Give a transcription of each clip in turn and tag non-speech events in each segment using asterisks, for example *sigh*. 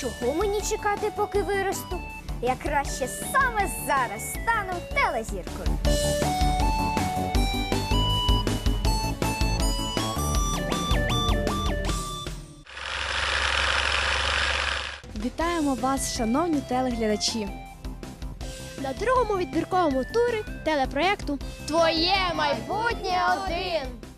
Чого мені чекати, поки виросту? Я краще саме зараз стану телезіркою. Вітаємо вас, шановні телеглядачі! на другому відбірковому турі телепроєкту Твоє майбутнє один.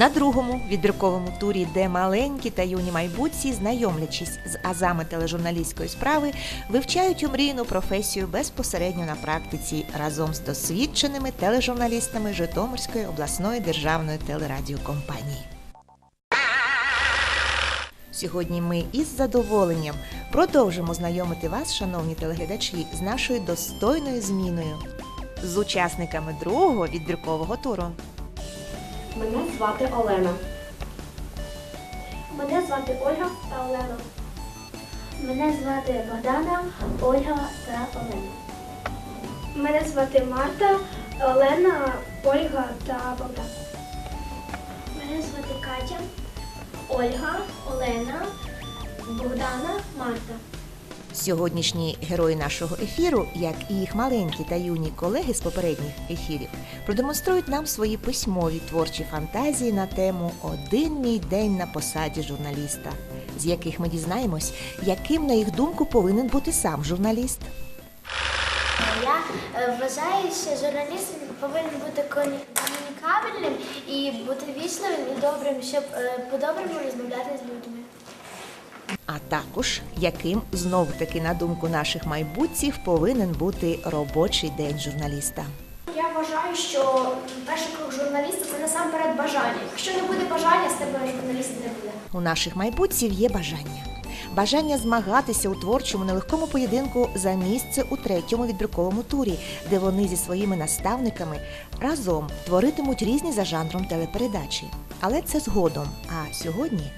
На другому відбірковому турі, де маленькі та юні майбутці, знайомлячись з азами тележурналістської справи, вивчають омрійну професію безпосередньо на практиці разом з досвідченими тележурналістами Житомирської обласної державної телерадіокомпанії. Сьогодні ми із задоволенням продовжимо знайомити вас, шановні телеглядачі, з нашою достойною зміною, з учасниками другого відбіркового туру. Мене звати Олена. Мене звати Ольга та Олена. Мене звати Богдана, Ольга та Олена. Мене звати Марта, Олена, Ольга та Богдан. Мене звати Катя, Ольга, Олена, Богдана, Марта. Сьогоднішні герої нашого ефіру, як і їх маленькі та юні колеги з попередніх ефірів, продемонструють нам свої письмові творчі фантазії на тему Один мій день на посаді журналіста, з яких ми дізнаємось, яким, на їх думку, повинен бути сам журналіст. Я е, вважаю, що журналіст повинен бути комунікабельним і бути вічливим і добрим, щоб е, по-доброму розмовляти з людьми. А також яким знову таки на думку наших майбутців повинен бути робочий день журналіста. Я вважаю, що перший крок журналіста це насамперед бажання. Якщо не буде бажання, з тебе журналіста не буде. У наших майбутців є бажання. Бажання змагатися у творчому нелегкому поєдинку за місце у третьому відбірковому турі, де вони зі своїми наставниками разом творитимуть різні за жанром телепередачі. Але це згодом. А сьогодні,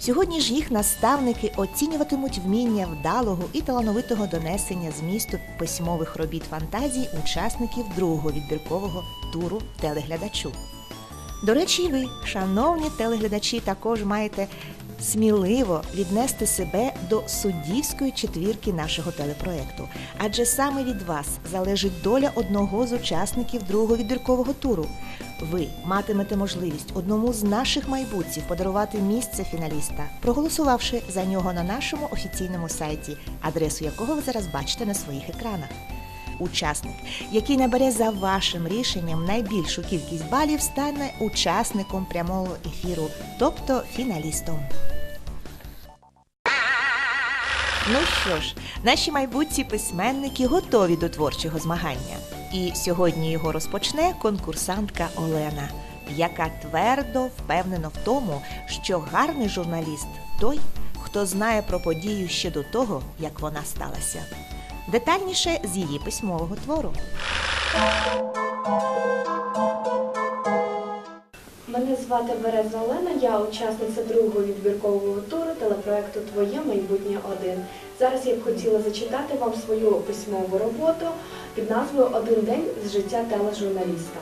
сьогодні ж їх наставники оцінюватимуть вміння вдалого і талановитого донесення змісту письмових робіт фантазій учасників другого відбіркового туру телеглядачу. До речі, ви, шановні телеглядачі, також маєте сміливо віднести себе до суддівської четвірки нашого телепроекту, адже саме від вас залежить доля одного з учасників другого відбіркового туру. Ви матимете можливість одному з наших майбутців подарувати місце фіналіста, проголосувавши за нього на нашому офіційному сайті, адресу якого ви зараз бачите на своїх екранах. Учасник, який набере за вашим рішенням найбільшу кількість балів, стане учасником прямого ефіру, тобто фіналістом. Ну що ж, наші майбутні письменники готові до творчого змагання. І сьогодні його розпочне конкурсантка Олена, яка твердо впевнена в тому, що гарний журналіст той, хто знає про подію ще до того, як вона сталася. Детальніше з її письмового твору. Мене звати Береза Олена, я учасниця другого відбіркового туру телепроекту Твоє майбутнє один. Зараз я б хотіла зачитати вам свою письмову роботу під назвою Один день з життя тележурналіста.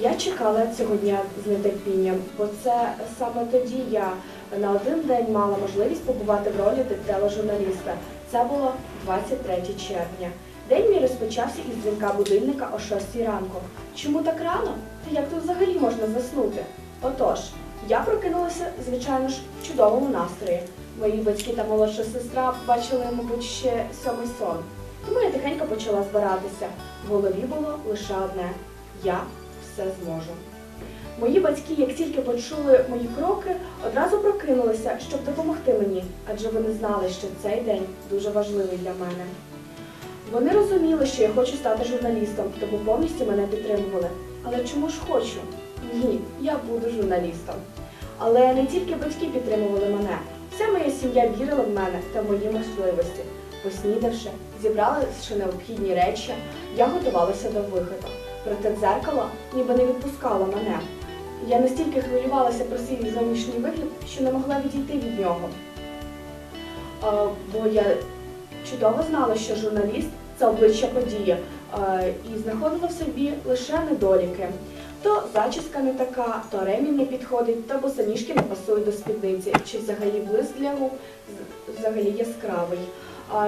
Я чекала цього дня з нетерпінням, бо це саме тоді я на один день мала можливість побувати в ролі тележурналіста. Це було 23 червня. День мій розпочався із дзвінка будильника о 6 ранку. Чому так рано? Та як тут взагалі можна заснути? Отож, я прокинулася, звичайно ж, в чудовому настрої. Мої батьки та молодша сестра бачили, мабуть, ще сьомий сон. Тому я тихенько почала збиратися. В голові було лише одне я все зможу. Мої батьки, як тільки почули мої кроки, одразу прокинулися, щоб допомогти мені, адже вони знали, що цей день дуже важливий для мене. Вони розуміли, що я хочу стати журналістом, тому повністю мене підтримували. Але чому ж хочу? Ні, я буду журналістом. Але не тільки батьки підтримували мене. Вся моя сім'я вірила в мене та мої можливості. Поснідавши, зібравши необхідні речі, я готувалася до виходу. Проте дзеркало ніби не відпускало мене. Я настільки хвилювалася про свій зовнішній вигляд, що не могла відійти від нього. Бо я чудово знала, що журналіст це обличчя події, і знаходила в собі лише недоліки. То зачіска не така, то ремінь не підходить, то босоніжки не пасують до спідниці, чи взагалі блиск для губ взагалі яскравий.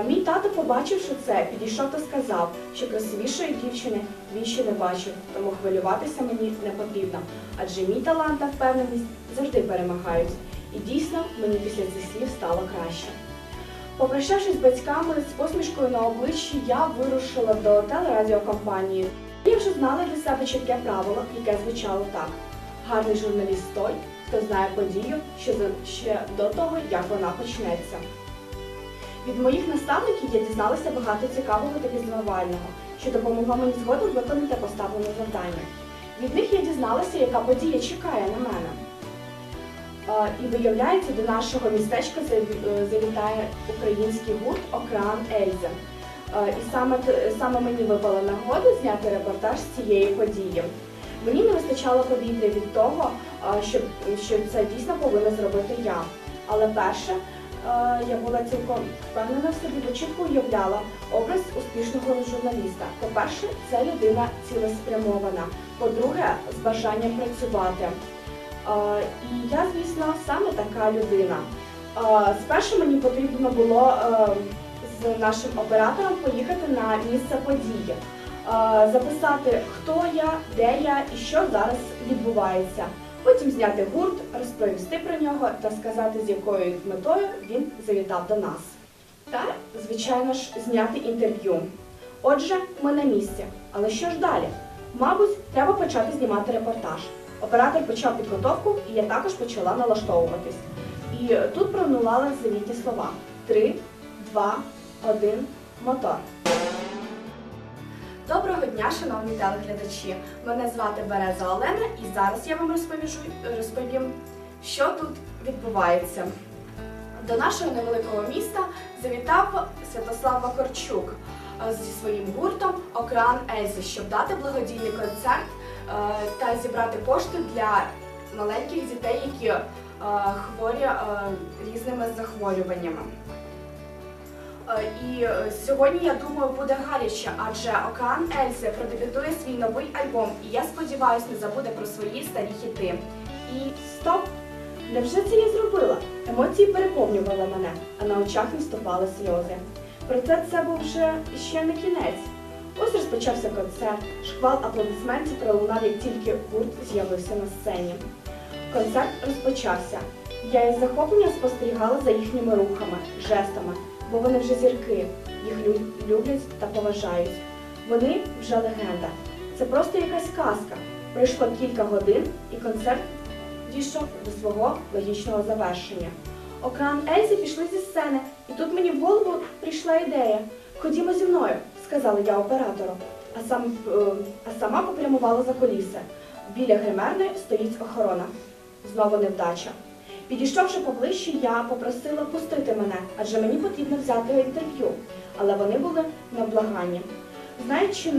Мій тато, побачивши це, підійшов та сказав, що красивішої дівчини він ще не бачив, тому хвилюватися мені не потрібно, адже мій талант та впевненість завжди перемагають. І дійсно мені після цих слів стало краще. Попрощавшись з батьками з посмішкою на обличчі, я вирушила до телерадіокомпанії. Я вже знала для себе чітке правило, яке звучало так: гарний журналіст той, хто знає подію ще до того, як вона почнеться. Від моїх наставників я дізналася багато цікавого та пізнавального, що допомогло мені згодом виконати поставлене завдання. Від них я дізналася, яка подія чекає на мене. Е, І виявляється, до нашого містечка заві- е, завітає український гурт Окран Ельзи. Е, І саме, саме мені випала нагода зняти репортаж з цієї події. Мені не вистачало повітря від того, е, що, що це дійсно повинна зробити я. Але перше, я була цілком впевнена в собі, бо чітко уявляла образ успішного журналіста. По-перше, це людина цілеспрямована. По-друге, з бажанням працювати. І я, звісно, саме така людина. Спершу мені потрібно було е, з нашим оператором поїхати на місце події, записати, хто я, де я і що зараз відбувається. Потім зняти гурт, розповісти про нього та сказати, з якою метою він завітав до нас. Та, звичайно ж, зняти інтерв'ю. Отже, ми на місці. Але що ж далі? Мабуть, треба почати знімати репортаж. Оператор почав підготовку, і я також почала налаштовуватись. І тут пронулали завітні слова: три, два, один, мотор. Доброго дня, шановні телеглядачі! Мене звати Береза Олена, і зараз я вам розповіжу, розповім, що тут відбувається. До нашого невеликого міста завітав Святослав Вакарчук е, зі своїм гуртом Окран Ельзи, щоб дати благодійний концерт е, та зібрати кошти для маленьких дітей, які е, хворі різними захворюваннями. Е, І е, сьогодні, я думаю, буде гаряче, адже Океан Ельзи продебютує свій новий альбом, і я сподіваюся, не забуде про свої старі хіти. І стоп! Невже це я зробила? Емоції переповнювали мене, а на очах наступали сльози. Проте це був вже ще не кінець. Ось розпочався концерт, шквал аплодисментів пролунав, як тільки гурт з'явився на сцені. Концерт розпочався. Я із захопленням спостерігала за їхніми рухами, жестами, бо вони вже зірки, їх люблять та поважають. Вони вже легенда. Це просто якась казка. Пройшло кілька годин, і концерт дійшов до свого логічного завершення. Окран Ельзі пішли зі сцени, і тут мені в голову прийшла ідея. Ходімо зі мною, сказала я оператору, а, сам, е, а сама попрямувала за коліси. Біля гримерної стоїть охорона. Знову невдача. Підійшовши поближче, я попросила пустити мене, адже мені потрібно взяти інтерв'ю. Але вони були на благанні. Знаючи,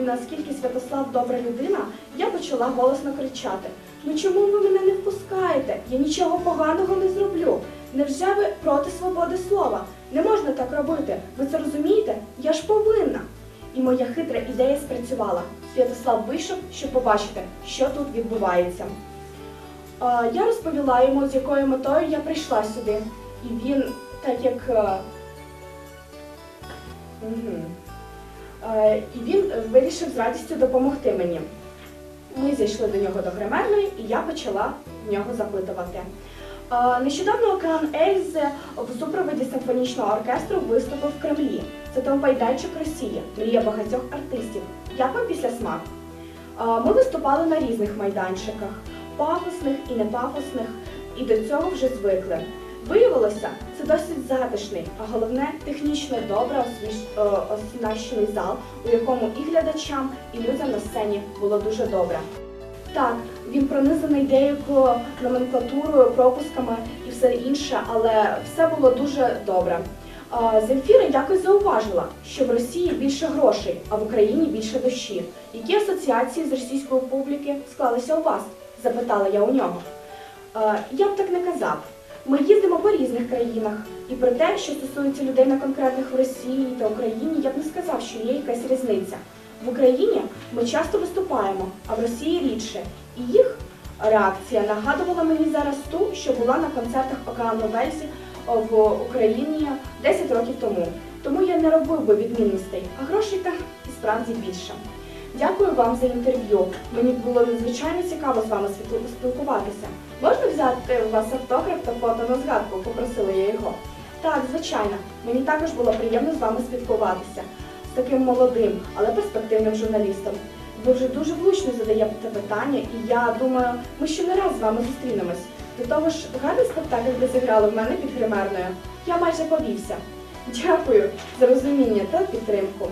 наскільки Святослав добра людина, я почала голосно кричати: Ну чому ви мене не впускаєте? Я нічого поганого не зроблю. Невже ви проти свободи слова? Не можна так робити. Ви це розумієте? Я ж повинна. І моя хитра ідея спрацювала. Святослав вийшов, щоб побачити, що тут відбувається. Е, Я розповіла йому, з якою метою я прийшла сюди. І він, так як. е. Е, І він вирішив з радістю допомогти мені. Ми зайшли до нього до гримерної, і я почала в нього запитувати. Нещодавно Окран Ельзи в супроводі симфонічного оркестру виступив в Кремлі. Це Томбайдайчик Росія, мрія багатьох артистів. Як вам після смак? Е, Ми виступали на різних майданчиках, пафосних і непафосних, і до цього вже звикли. Виявилося, це досить затишний, а головне технічно добре освіш- е, оснащений зал, у якому і глядачам, і людям на сцені було дуже добре. Так, він пронизаний деякою номенклатурою, пропусками і все інше, але все було дуже добре. Земфіра якось зауважила, що в Росії більше грошей, а в Україні більше душі. Які асоціації з російської публіки склалися у вас? Запитала я у нього. Е, Я б так не казав. Ми їздимо по різних країнах, і про те, що стосується людей на конкретних в Росії та Україні, я б не сказав, що є якась різниця. В Україні ми часто виступаємо, а в Росії рідше. І їх реакція нагадувала мені зараз ту, що була на концертах Океану Вельсі в Україні 10 років тому. Тому я не робив би відмінностей, а грошей там і справді більше. Дякую вам за інтерв'ю. Мені було надзвичайно цікаво з вами спілкуватися. Можна взяти у вас автограф та фото на згадку? Попросила я його. Так, звичайно. Мені також було приємно з вами спілкуватися з таким молодим, але перспективним журналістом. Ви вже дуже влучно задаєте питання, і я думаю, ми ще не раз з вами зустрінемось. До того ж, гарний спектакль ви зіграли в мене під гримерною. Я майже повівся. Дякую за розуміння та підтримку.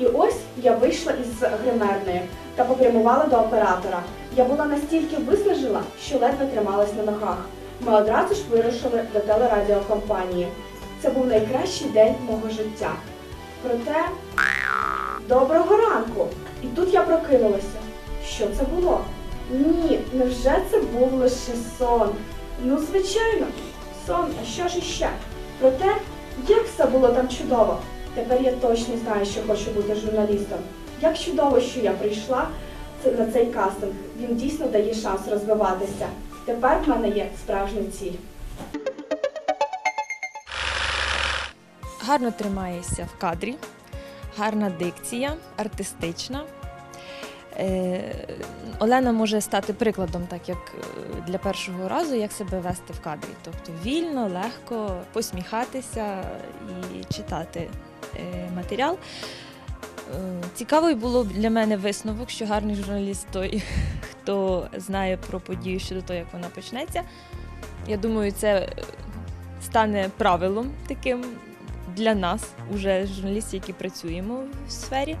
І ось я вийшла із гримерної та попрямувала до оператора. Я була настільки виснажена, що ледве трималась на ногах. Ми одразу ж вирушили до телерадіокомпанії. Це був найкращий день мого життя. Проте доброго ранку! І тут я прокинулася. Що це було? Ні, невже це був лише сон? Ну, звичайно, сон, а що ж іще? Проте, як все було там чудово. Тепер я точно знаю, що хочу бути журналістом. Як чудово, що я прийшла на цей кастинг. Він дійсно дає шанс розвиватися. Тепер в мене є справжня ціль. гарно тримаєшся в кадрі, гарна дикція, артистична. Е, Олена може стати прикладом, так як е, для першого разу, як себе вести в кадрі. Тобто вільно, легко посміхатися і читати е, матеріал. Цікавий було для мене висновок, що гарний журналіст той, *laughs* хто знає про подію щодо того, як вона почнеться. Я думаю, це стане правилом таким для нас, уже журналістів, які працюємо в сфері.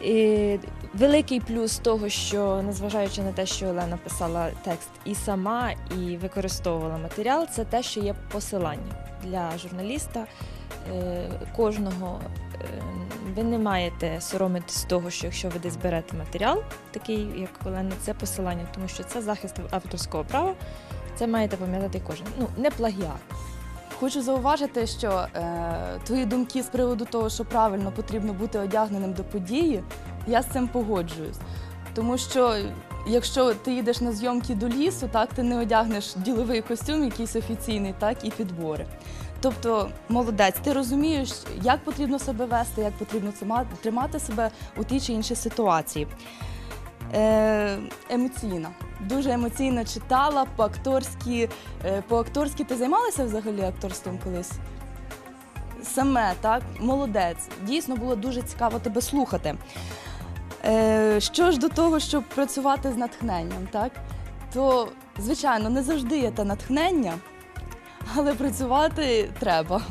І великий плюс того, що незважаючи на те, що Олена писала текст і сама, і використовувала матеріал, це те, що є посилання для журналіста е, кожного. е, Ви не маєте соромитись того, що якщо ви десь берете матеріал, такий як Олена, це посилання, тому що це захист авторського права. Це маєте пам'ятати кожен. Ну не плагіат. Хочу зауважити, що е, твої думки з приводу того, що правильно потрібно бути одягненим до події, я з цим погоджуюсь. Тому що якщо ти їдеш на зйомки до лісу, так ти не одягнеш діловий костюм, якийсь офіційний, так і підбори. Тобто, молодець, ти розумієш, як потрібно себе вести, як потрібно тримати себе у тій чи іншій ситуації. Е, емоційна, дуже емоційно читала по-акторськи. Е, по-акторськи ти займалася взагалі акторством колись? Саме, так, молодець. Дійсно було дуже цікаво тебе слухати. Е, що ж до того, щоб працювати з натхненням, так? То, звичайно, не завжди є те натхнення, але працювати треба.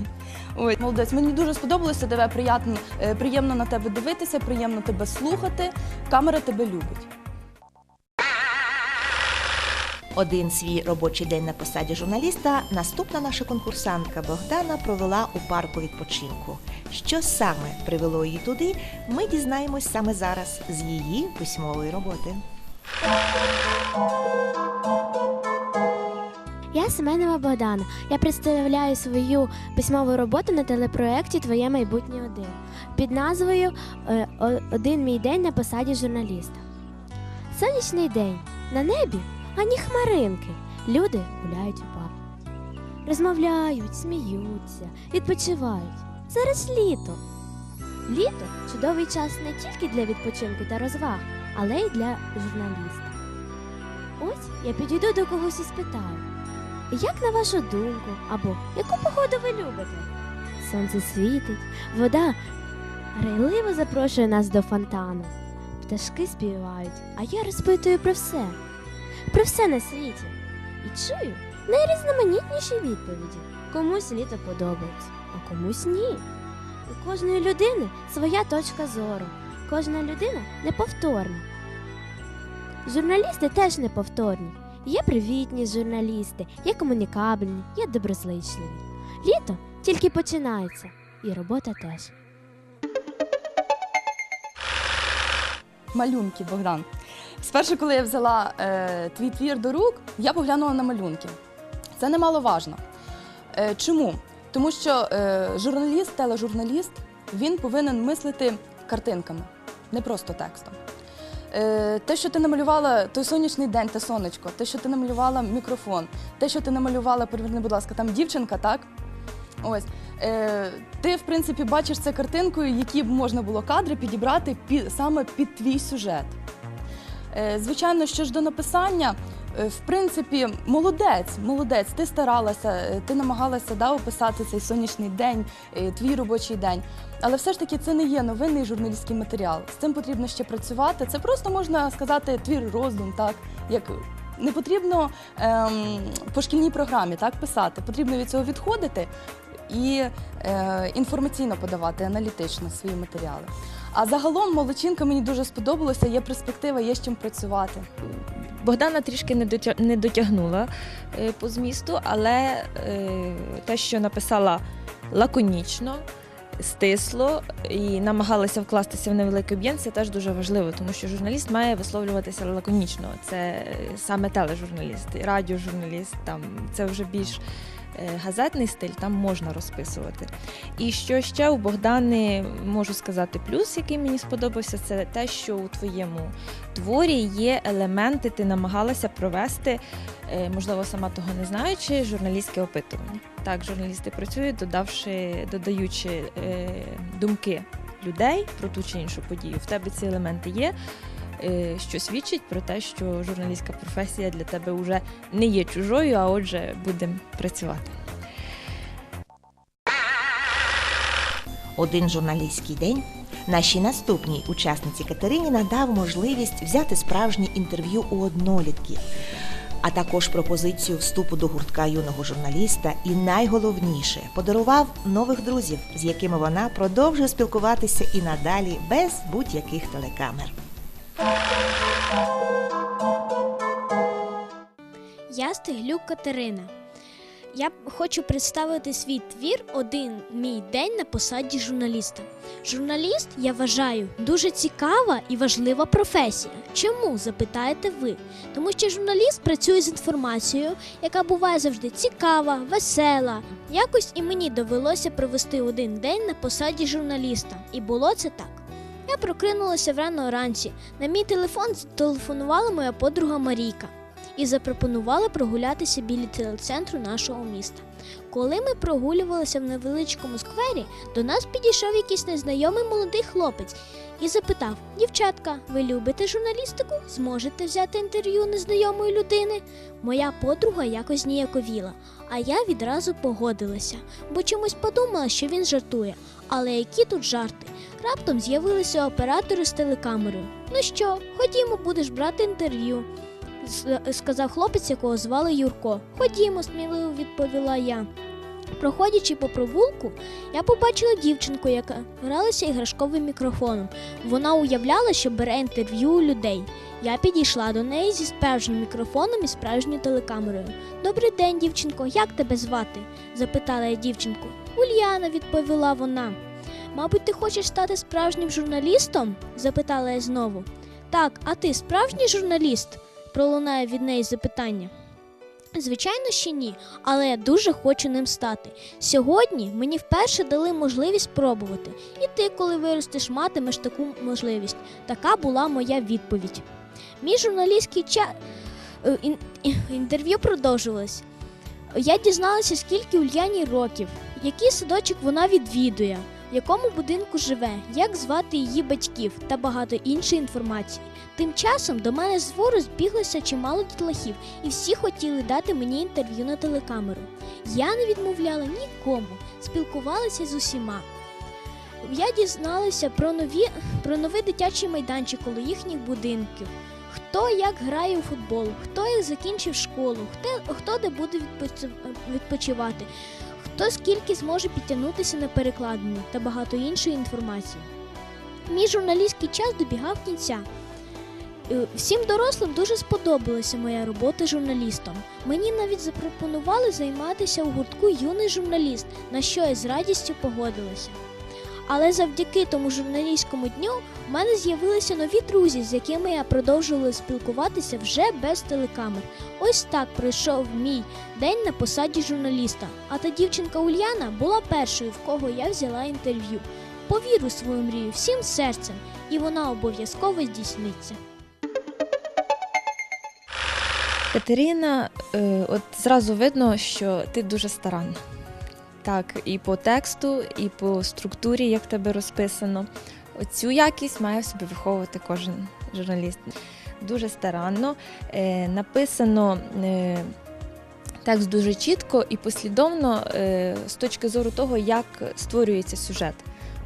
Ой, молодець, мені дуже сподобалося тебе приємно, е, приємно на тебе дивитися, приємно тебе слухати. Камера тебе любить. Один свій робочий день на посаді журналіста наступна наша конкурсантка Богдана провела у парку відпочинку. Що саме привело її туди, ми дізнаємось саме зараз з її письмової роботи. Я Семенова Богдана. Я представляю свою письмову роботу на телепроєкті Твоє майбутнє один під назвою е, Один мій день на посаді журналіста. Сонячний день. На небі ані хмаринки. Люди гуляють у парку. Розмовляють, сміються, відпочивають. Зараз літо. Літо чудовий час не тільки для відпочинку та розваг, але й для журналіста. Ось я підійду до когось і спитаю. Як на вашу думку, або яку погоду ви любите? Сонце світить, вода грайливо запрошує нас до фонтану. Пташки співають, а я розпитую про все, про все на світі. І чую, Найрізноманітніші відповіді. Комусь літо подобається, а комусь ні. У кожної людини своя точка зору. Кожна людина неповторна. Журналісти теж неповторні. Є привітні журналісти, є комунікабельні, є доброзичливі. Літо тільки починається, і робота теж. Малюнки, Богдан. Спершу, коли я взяла е, твій твір до рук, я поглянула на малюнки. Це немаловажно. Е, чому? Тому що е, журналіст, тележурналіст, він повинен мислити картинками, не просто текстом. Е, те, що ти намалювала той сонячний день, те сонечко, те, що ти намалювала мікрофон, те, що ти намалювала, переверни, будь ласка, там дівчинка, так? Ось. Е, ти, в принципі, бачиш це картинкою, які б можна було кадри підібрати під, саме під твій сюжет. Е, звичайно, що ж до написання, в принципі, молодець, молодець, ти старалася, е, ти намагалася да, описати цей сонячний день, е, твій робочий день. Але все ж таки це не є новинний журналістський матеріал. З цим потрібно ще працювати. Це просто можна сказати твір роздум, так як не потрібно ем, по шкільній програмі так писати. Потрібно від цього відходити і е, інформаційно подавати, аналітично свої матеріали. А загалом молодчинка мені дуже сподобалося, є перспектива, є з чим працювати. Богдана трішки не дотя- дотягнула е, по змісту, але е, те, що написала лаконічно, стисло і намагалася вкластися в невеликий об'єм, це теж дуже важливо, тому що журналіст має висловлюватися лаконічно. Це е, саме тележурналіст, радіожурналіст, там це вже більш газетний стиль, там можна розписувати. І що ще у Богдани можу сказати, плюс, який мені сподобався, це те, що у твоєму творі є елементи, ти намагалася провести, е, можливо, сама того не знаючи, журналістське опитування. Так, журналісти працюють, додавши, додаючи е, думки людей про ту чи іншу подію. В тебе ці елементи є. Е, Що свідчить про те, що журналістська професія для тебе вже не є чужою, а отже, будемо працювати. Один журналістський день нашій наступній учасниці Катерині надав можливість взяти справжнє інтерв'ю у однолітків, а також пропозицію вступу до гуртка юного журналіста і найголовніше подарував нових друзів, з якими вона продовжує спілкуватися і надалі без будь-яких телекамер. Я Стеглюк Катерина. Я хочу представити свій твір Один мій день на посаді журналіста. Журналіст, я вважаю, дуже цікава і важлива професія. Чому запитаєте ви? Тому що журналіст працює з інформацією, яка буває завжди цікава, весела. Якось і мені довелося провести один день на посаді журналіста, і було це так. Я прокинулася врано вранці. На мій телефон зателефонувала моя подруга Марійка і запропонували прогулятися біля телецентру нашого міста. Коли ми прогулювалися в невеличкому сквері, до нас підійшов якийсь незнайомий молодий хлопець і запитав: Дівчатка, ви любите журналістику? Зможете взяти інтерв'ю незнайомої людини? Моя подруга якось ніяковіла, а я відразу погодилася, бо чомусь подумала, що він жартує. Але які тут жарти? Раптом з'явилися оператори з телекамерою. Ну що, ходімо, будеш брати інтерв'ю сказав хлопець, якого звали Юрко. Ходімо, сміливо відповіла я. Проходячи по провулку, я побачила дівчинку, яка гралася іграшковим мікрофоном. Вона уявляла, що бере інтерв'ю у людей. Я підійшла до неї зі справжнім мікрофоном і справжньою телекамерою. Добрий день, дівчинко, як тебе звати? запитала я дівчинку. Ульяна, відповіла вона. Мабуть, ти хочеш стати справжнім журналістом? запитала я знову. Так, а ти справжній журналіст? пролунає від неї запитання. Звичайно, ще ні, але я дуже хочу ним стати. Сьогодні мені вперше дали можливість спробувати, і ти, коли виростеш, матимеш таку можливість. Така була моя відповідь. Мій журналістський ча... е, ін- інтерв'ю продовжувалось. Я дізналася, скільки Ульяні років, який садочок вона відвідує, в якому будинку живе, як звати її батьків та багато іншої інформації. Тим часом до мене з двору збіглося чимало дітлахів, і всі хотіли дати мені інтерв'ю на телекамеру. Я не відмовляла нікому, спілкувалася з усіма. Я дізналася про нові про новий дитячий майданчик коло їхніх будинків. Хто як грає у футбол, хто як закінчив школу, хто, хто де буде відпочи- відпочивати, хто скільки зможе підтягнутися на перекладині та багато іншої інформації. Мій журналістський час добігав кінця. Е, Всім дорослим дуже сподобалася моя робота журналістом. Мені навіть запропонували займатися у гуртку юний журналіст, на що я з радістю погодилася. Але завдяки тому журналістському дню в мене з'явилися нові друзі, з якими я продовжувала спілкуватися вже без телекамер. Ось так пройшов мій день на посаді журналіста. А та дівчинка Ульяна була першою, в кого я взяла інтерв'ю. Повірю в свою мрію всім серцем, і вона обов'язково здійсниться. Катерина, е, от зразу видно, що ти дуже старанна. Так, і по тексту, і по структурі, як тебе розписано. Оцю якість має в собі виховувати кожен журналіст. Дуже старанно. Е, написано е, текст дуже чітко і послідовно е, з точки зору того, як створюється сюжет.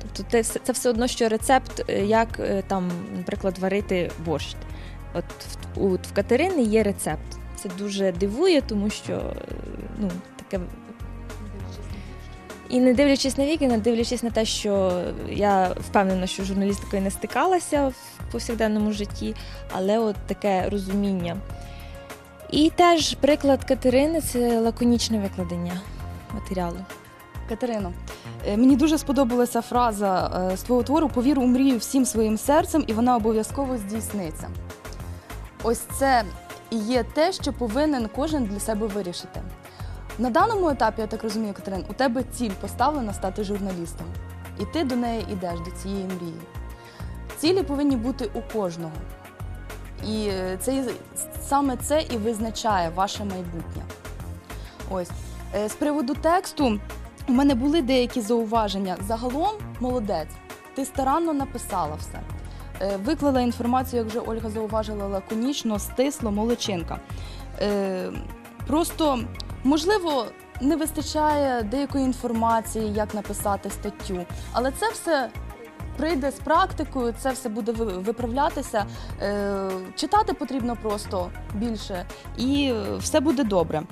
Тобто це, все- одно, що рецепт, е, як е, там, наприклад, варити борщ. От в, у, в Катерини є рецепт. Це дуже дивує, тому що ну, таке. І не дивлячись на вік, не дивлячись на те, що я впевнена, що журналістикою не стикалася в повсякденному житті, але от таке розуміння. І теж приклад Катерини це лаконічне викладення матеріалу. Катерино, е, мені дуже сподобалася фраза е, з твого твору Повір у мрію всім своїм серцем, і вона обов'язково здійсниться. Ось це і є те, що повинен кожен для себе вирішити. На даному етапі, я так розумію, Катерин, у тебе ціль поставлена стати журналістом, і ти до неї йдеш, до цієї мрії. Цілі повинні бути у кожного. І це саме це і визначає ваше майбутнє. Ось. Е, З приводу тексту, у мене були деякі зауваження. Загалом молодець, ти старанно написала все. Е, Виклала інформацію, як вже Ольга зауважила, лаконічно, стисло, молодчинка. Е, Просто, можливо, не вистачає деякої інформації, як написати статтю, але це все. Прийде з практикою, це все буде виправлятися. Е, читати потрібно просто більше, і все буде добре.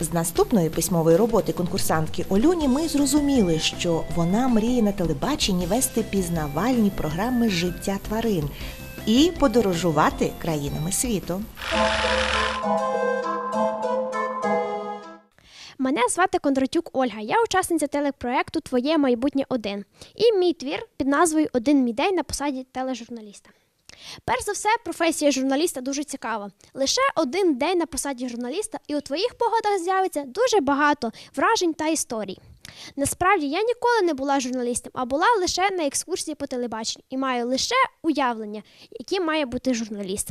З наступної письмової роботи конкурсантки Олюні ми зрозуміли, що вона мріє на телебаченні вести пізнавальні програми життя тварин і подорожувати країнами світу. Мене звати Кондратюк Ольга. Я учасниця телепроекту Твоє майбутнє 1 І мій твір під назвою Один мій день на посаді тележурналіста. Перш за все, професія журналіста дуже цікава. Лише один день на посаді журналіста, і у твоїх погодах з'явиться дуже багато вражень та історій. Насправді я ніколи не була журналістом, а була лише на екскурсії по телебаченню і маю лише уявлення, яким має бути журналіст.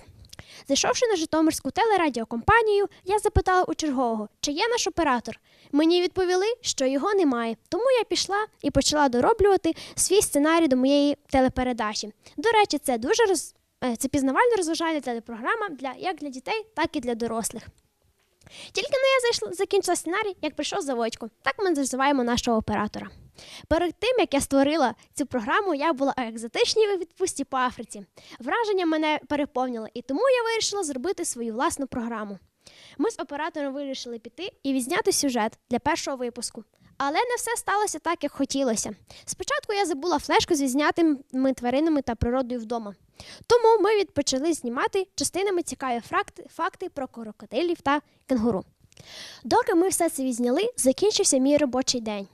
Зайшовши на Житомирську телерадіокомпанію, я запитала у чергового, чи є наш оператор. Мені відповіли, що його немає. Тому я пішла і почала дороблювати свій сценарій до моєї телепередачі. До речі, це дуже роз... е, це пізнавально розважальна телепрограма для як для дітей, так і для дорослих. Тільки не я зайшла, закінчила сценарій, як прийшов заводько. Так ми називаємо нашого оператора. Перед тим, як я створила цю програму, я була у екзотичній відпустці по Африці. Враження мене переповнило, і тому я вирішила зробити свою власну програму. Ми з оператором вирішили піти і відзняти сюжет для першого випуску. Але не все сталося так, як хотілося. Спочатку я забула флешку з відзнятими тваринами та природою вдома. Тому ми відпочали знімати частинами цікаві факти, факти про крокодилів та кенгуру. Доки ми все це відзняли, закінчився мій робочий день.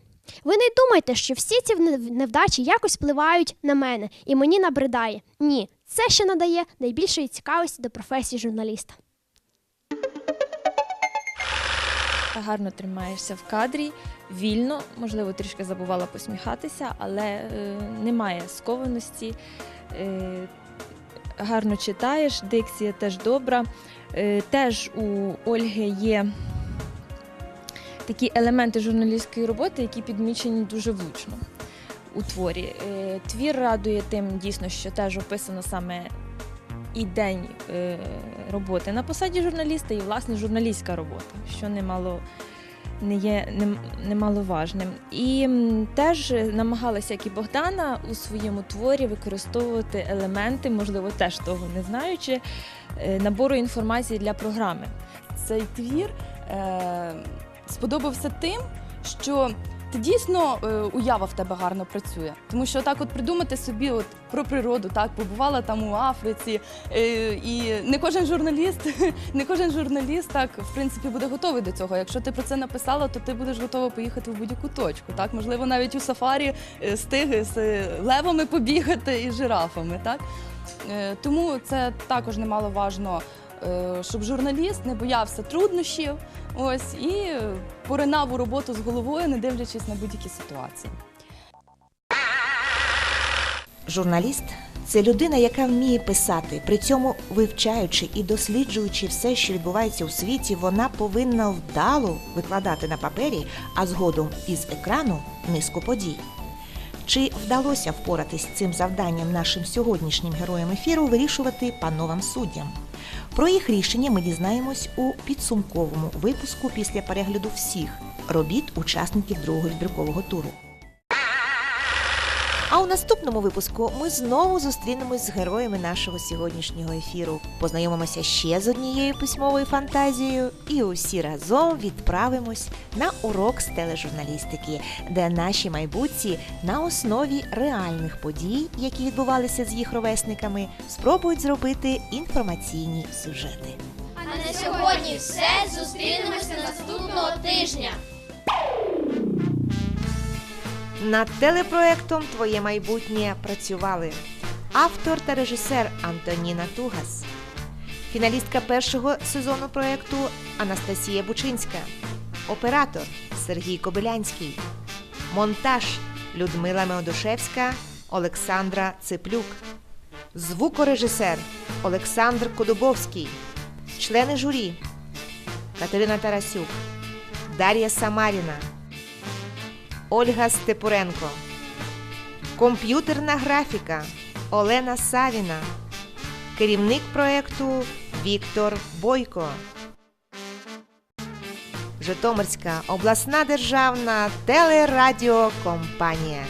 Ви не думайте, що всі ці невдачі якось впливають на мене і мені набридає. Ні, це ще надає найбільшої цікавості до професії журналіста. Гарно тримаєшся в кадрі, вільно, можливо, трішки забувала посміхатися, але е, немає скованості. Е, гарно читаєш, дикція теж добра. Е, теж у Ольги є такі елементи журналістської роботи, які підмічені дуже влучно у творі. Е, твір радує тим, дійсно, що теж описано саме і день е, роботи на посаді журналіста, і власне журналістська робота, що немало не є немаловажним. І теж намагалася, як і Богдана, у своєму творі використовувати елементи, можливо, теж того не знаючи, е, набору інформації для програми. Цей твір е, сподобався тим, що ти дійсно е, уява в тебе гарно працює. Тому що так от придумати собі от про природу, так побувала там у Африці, е, і не кожен журналіст, *laughs* не кожен журналіст так в принципі буде готовий до цього. Якщо ти про це написала, то ти будеш готова поїхати в будь-яку точку. Так, можливо, навіть у сафарі стиги з е, левами побігати і жирафами. Так тому це також немаловажно щоб журналіст не боявся труднощів, ось і е, поринав у роботу з головою, не дивлячись на будь-які ситуації. Журналіст це людина, яка вміє писати. При цьому, вивчаючи і досліджуючи все, що відбувається у світі, вона повинна вдало викладати на папері, а згодом із екрану низку подій. Чи вдалося впоратись цим завданням нашим сьогоднішнім героям ефіру вирішувати пановам суддям? Про їх рішення ми дізнаємось у підсумковому випуску після перегляду всіх робіт учасників другого відбіркового туру. А у наступному випуску ми знову зустрінемось з героями нашого сьогоднішнього ефіру. Познайомимося ще з однією письмовою фантазією і усі разом відправимось на урок з тележурналістики, де наші майбутці на основі реальних подій, які відбувалися з їх ровесниками, спробують зробити інформаційні сюжети. А на сьогодні все. Зустрінемося наступного тижня. Над телепроектом Твоє майбутнє працювали автор та режисер Антоніна Тугас, фіналістка першого сезону проекту Анастасія Бучинська, оператор Сергій Кобилянський, монтаж Людмила Меодушевська, Олександра Циплюк, звукорежисер Олександр Кодубовський, члени журі Катерина Тарасюк, Дар'я Самаріна. Ольга Степуренко. Комп'ютерна графіка Олена Савіна. Керівник проєкту Віктор Бойко. Житомирська обласна державна телерадіокомпанія.